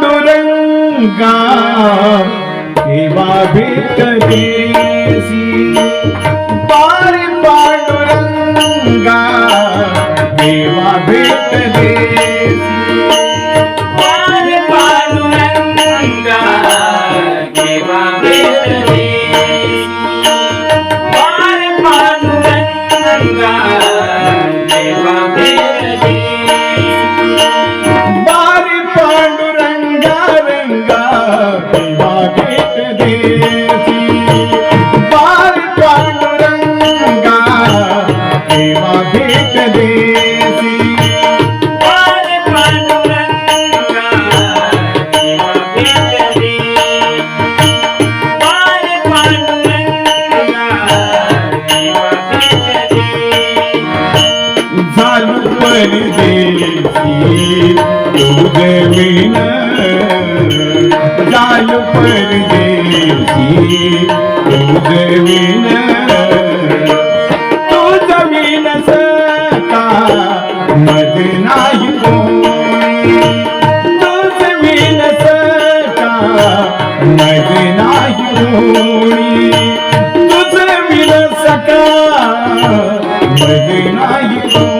पांडुरंगा देवा भीतरी না परदेसी उगविन जाय परदेसी उगविन तो जमीन सका मद नाही तो जमीन सका मद नाही नाही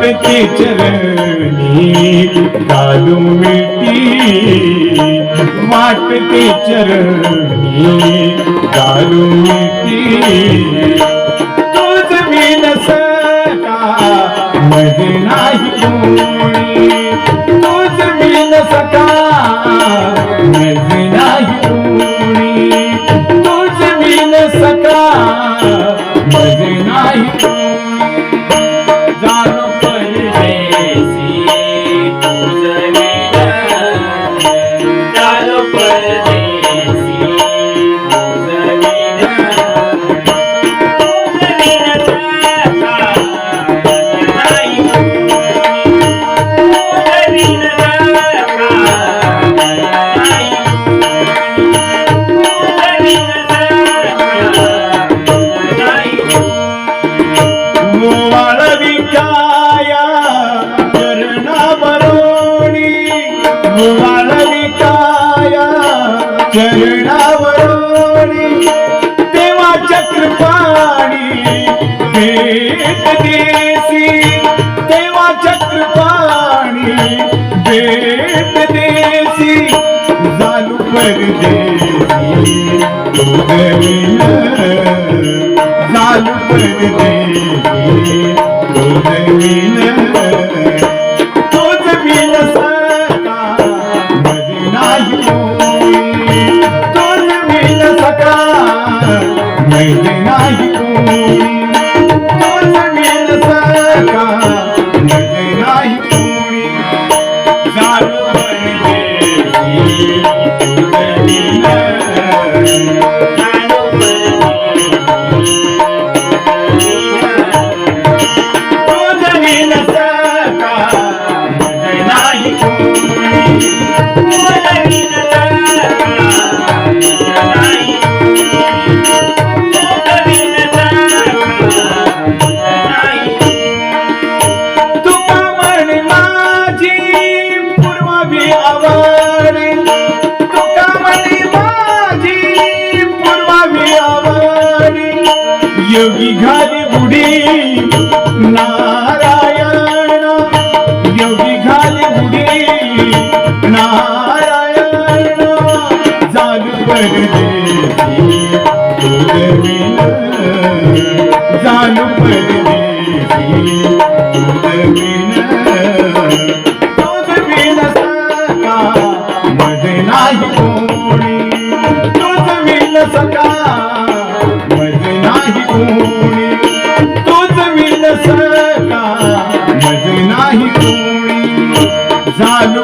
आपके चरणी डालू मिट्टी। माट के चरणी डालू मिट्टी। तुझ भी नस का मजना ही Yeah. परदेशी उदविल लाल परदेशी उदविल योगी घाली बुडी. नारायण योगी घाली बुडी. नारायण जालू परदेशी सरका नाही कोणी. झालो